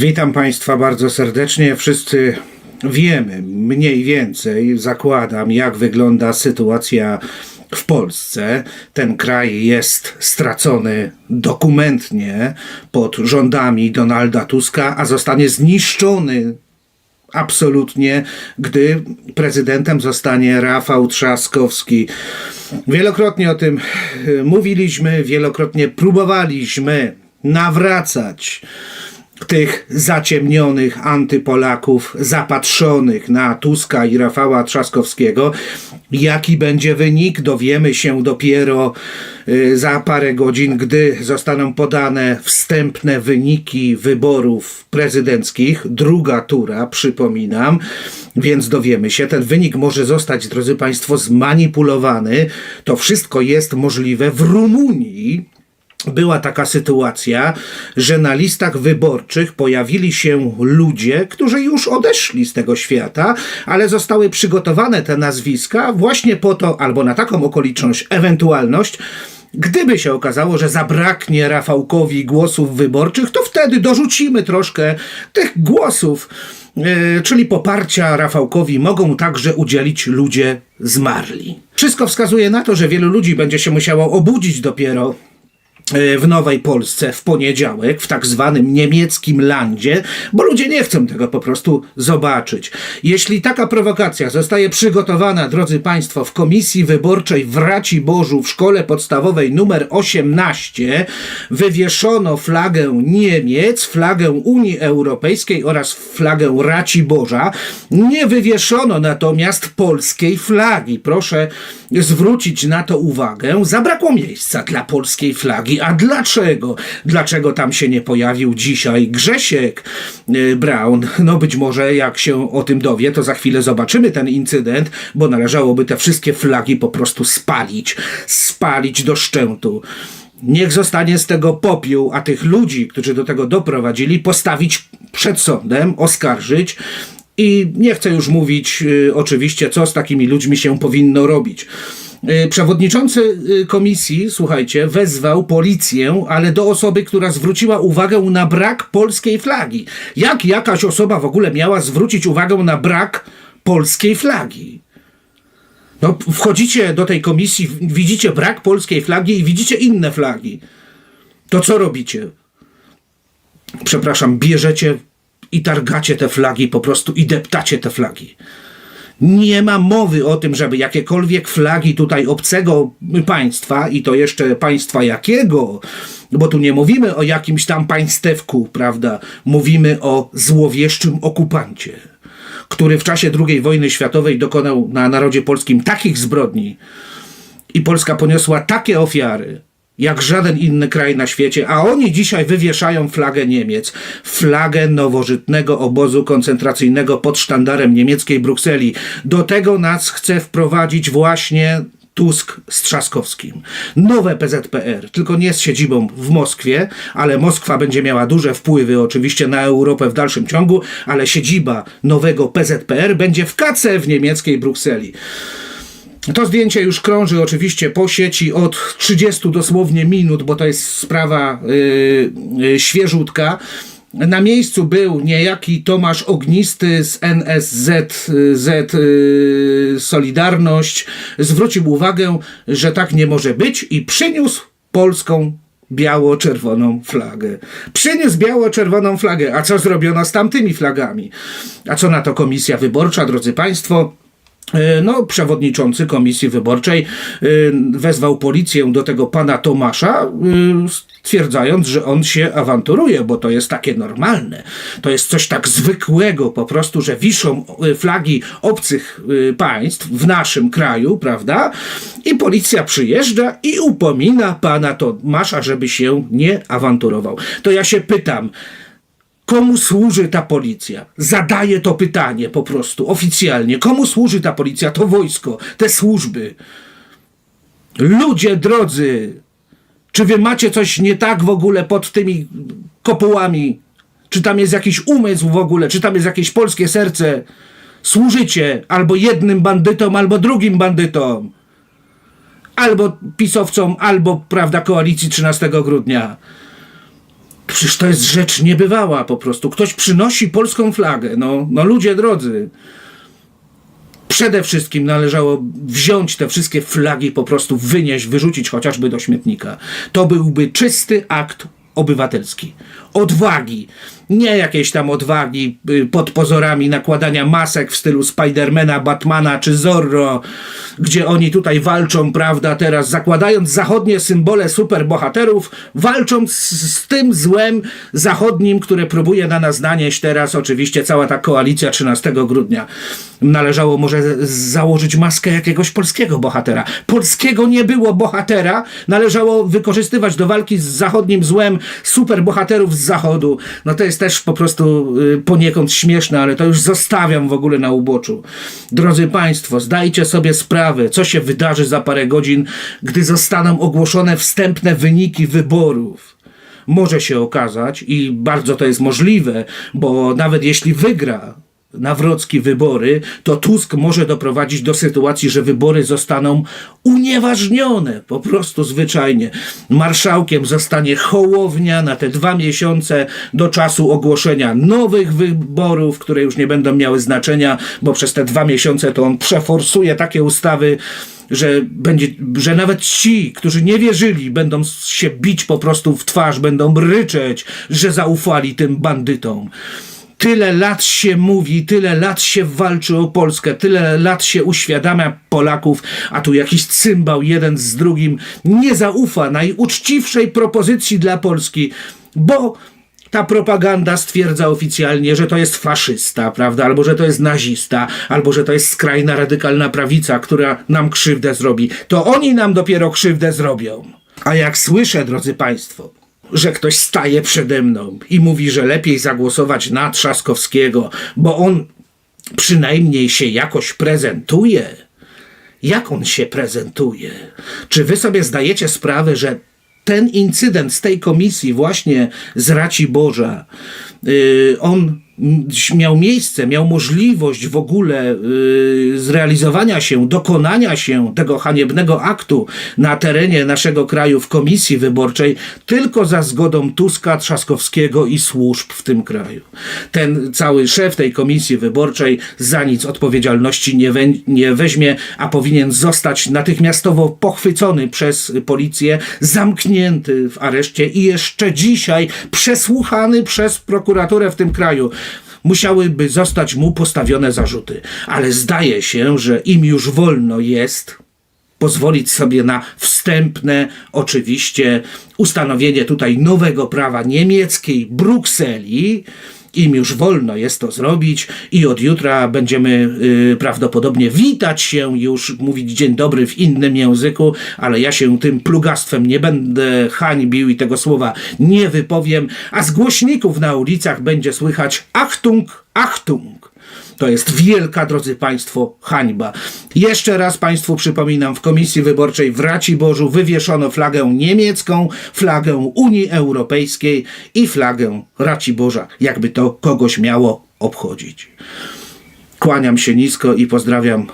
Witam Państwa bardzo serdecznie. Wszyscy wiemy mniej więcej, zakładam, jak wygląda sytuacja w Polsce. Ten kraj jest stracony dokumentnie pod rządami Donalda Tuska, a zostanie zniszczony absolutnie, gdy prezydentem zostanie Rafał Trzaskowski. Wielokrotnie o tym e, mówiliśmy, wielokrotnie próbowaliśmy nawracać tych zaciemnionych antypolaków, zapatrzonych na Tuska i Rafała Trzaskowskiego. Jaki będzie wynik, dowiemy się dopiero y, za parę godzin, gdy zostaną podane wstępne wyniki wyborów prezydenckich. Druga tura, przypominam, więc dowiemy się. Ten wynik może zostać, drodzy Państwo, zmanipulowany. To wszystko jest możliwe w Rumunii była taka sytuacja, że na listach wyborczych pojawili się ludzie, którzy już odeszli z tego świata, ale zostały przygotowane te nazwiska właśnie po to, albo na taką okoliczność, ewentualność, Gdyby się okazało, że zabraknie Rafałkowi głosów wyborczych, to wtedy dorzucimy troszkę tych głosów, yy, czyli poparcia Rafałkowi mogą także udzielić ludzie zmarli. Wszystko wskazuje na to, że wielu ludzi będzie się musiało obudzić dopiero w Nowej Polsce w poniedziałek, w tak zwanym niemieckim landzie, bo ludzie nie chcą tego po prostu zobaczyć. Jeśli taka prowokacja zostaje przygotowana, drodzy Państwo, w komisji wyborczej w Bożu w szkole podstawowej numer 18, wywieszono flagę Niemiec, flagę Unii Europejskiej oraz flagę Raci Boża, nie wywieszono natomiast polskiej flagi. Proszę zwrócić na to uwagę. Zabrakło miejsca dla polskiej flagi. A dlaczego? Dlaczego tam się nie pojawił dzisiaj Grzesiek y, Brown? No być może jak się o tym dowie, to za chwilę zobaczymy ten incydent, bo należałoby te wszystkie flagi po prostu spalić. Spalić do szczętu. Niech zostanie z tego popiół, a tych ludzi, którzy do tego doprowadzili, postawić przed sądem, oskarżyć. I nie chcę już mówić y, oczywiście, co z takimi ludźmi się powinno robić. Y, Przewodniczący y, komisji, słuchajcie, wezwał policję, ale do osoby, która zwróciła uwagę na brak polskiej flagi. Jak jakaś osoba w ogóle miała zwrócić uwagę na brak polskiej flagi? No, wchodzicie do tej komisji, widzicie brak polskiej flagi i widzicie inne flagi. To co robicie? Przepraszam, bierzecie i targacie te flagi po prostu i deptacie te flagi. Nie ma mowy o tym, żeby jakiekolwiek flagi tutaj obcego państwa i to jeszcze państwa jakiego, bo tu nie mówimy o jakimś tam państewku, prawda? Mówimy o złowieszczym okupancie, który w czasie II wojny światowej dokonał na narodzie polskim takich zbrodni i Polska poniosła takie ofiary, jak żaden inny kraj na świecie, a oni dzisiaj wywieszają flagę Niemiec, flagę nowożytnego obozu koncentracyjnego pod sztandarem niemieckiej Brukseli. Do tego nas chce wprowadzić właśnie Tusk z Trzaskowskim. Nowe PZPR, tylko nie z siedzibą w Moskwie, ale Moskwa będzie miała duże wpływy oczywiście na Europę w dalszym ciągu, ale siedziba nowego PZPR będzie w KC w niemieckiej Brukseli. To zdjęcie już krąży oczywiście po sieci od 30 dosłownie minut, bo to jest sprawa yy, świeżutka. Na miejscu był niejaki Tomasz Ognisty z NSZ Z, yy, Solidarność. Zwrócił uwagę, że tak nie może być i przyniósł polską biało-czerwoną flagę. Przyniósł biało-czerwoną flagę. A co zrobiono z tamtymi flagami? A co na to komisja wyborcza, drodzy Państwo? E, No, przewodniczący komisji wyborczej y, wezwał policję do tego pana Tomasza, y, stwierdzając, że on się awanturuje, bo to jest takie normalne. To jest coś tak zwykłego po prostu, że wiszą flagi obcych państw w naszym kraju, prawda? I policja przyjeżdża i upomina pana Tomasza, żeby się nie awanturował. To ja się pytam, Komu służy ta policja? Zadaję to pytanie po prostu, oficjalnie. Komu służy ta policja? To wojsko, te służby. Ludzie drodzy, czy wy macie coś nie tak w ogóle pod tymi kopułami? Czy tam jest jakiś umysł w ogóle? Czy tam jest jakieś polskie serce? Służycie albo jednym bandytom, albo drugim bandytom. Albo pisowcom, albo, prawda, koalicji 13 grudnia przecież to jest rzecz niebywała po prostu. Ktoś przynosi polską flagę. No, no ludzie drodzy. Przede wszystkim należało wziąć te wszystkie flagi, po prostu wynieść, wyrzucić chociażby do śmietnika. To byłby czysty akt obywatelski. Odwagi. Nie jakieś tam odwagi y, pod pozorami nakładania masek w stylu Spidermana, Batmana czy Zorro, gdzie oni tutaj walczą, prawda, teraz zakładając zachodnie symbole superbohaterów, walczą z, z tym złem zachodnim, które próbuje na nas nanieść teraz oczywiście cała ta koalicja 13 grudnia. Należało może założyć maskę jakiegoś polskiego bohatera. Polskiego nie było bohatera, należało wykorzystywać do walki z zachodnim złem superbohaterów z zachodu. No to jest też po prostu y, poniekąd śmieszne, ale to już zostawiam w ogóle na uboczu. Drodzy Państwo, zdajcie sobie sprawę, co się wydarzy za parę godzin, gdy zostaną ogłoszone wstępne wyniki wyborów może się okazać i bardzo to jest możliwe, bo nawet jeśli wygra Nawrocki wybory, to Tusk może doprowadzić do sytuacji, że wybory zostaną unieważnione, po prostu zwyczajnie. Marszałkiem zostanie Hołownia na te dwa miesiące do czasu ogłoszenia nowych wyborów, które już nie będą miały znaczenia, bo przez te dwa miesiące to on przeforsuje takie ustawy, że będzie, że nawet ci, którzy nie wierzyli, będą się bić po prostu w twarz, będą ryczeć, że zaufali tym bandytom. Tyle lat się mówi, tyle lat się walczy o Polskę, tyle lat się uświadamia Polaków, a tu jakiś cymbał jeden z drugim nie zaufa najuczciwszej propozycji dla Polski, bo ta propaganda stwierdza oficjalnie, że to jest faszysta, prawda? Albo że to jest nazista, albo że to jest skrajna radykalna prawica, która nam krzywdę zrobi. To oni nam dopiero krzywdę zrobią. A jak słyszę, drodzy Państwo, że ktoś staje przede mną i mówi, że lepiej zagłosować na Trzaskowskiego, bo on przynajmniej się jakoś prezentuje. Jak on się prezentuje? Czy wy sobie zdajecie sprawę, że ten incydent z tej komisji właśnie z Raci Boża, yy, on miał miejsce, miał możliwość w ogóle yy, zrealizowania się, dokonania się tego haniebnego aktu na terenie naszego kraju w komisji wyborczej tylko za zgodą Tuska, Trzaskowskiego i służb w tym kraju. Ten cały szef tej komisji wyborczej za nic odpowiedzialności nie, we, nie weźmie, a powinien zostać natychmiastowo pochwycony przez policję, zamknięty w areszcie i jeszcze dzisiaj przesłuchany przez prokuraturę w tym kraju musiałyby zostać mu postawione zarzuty. Ale zdaje się, że im już wolno jest pozwolić sobie na wstępne, oczywiście, ustanowienie tutaj nowego prawa niemieckiej Brukseli. Im już wolno jest to zrobić i od jutra będziemy y, prawdopodobnie witać się, już mówić dzień dobry w innym języku, ale ja się tym plugastwem nie będę hańbił i tego słowa nie wypowiem, a z głośników na ulicach będzie słychać Achtung, Achtung. To jest wielka, drodzy Państwo, hańba. Jeszcze raz Państwu przypominam, w Komisji Wyborczej w Raciborzu wywieszono flagę niemiecką, flagę Unii Europejskiej i flagę Raciborza, jakby to kogoś miało obchodzić. Kłaniam się nisko i pozdrawiam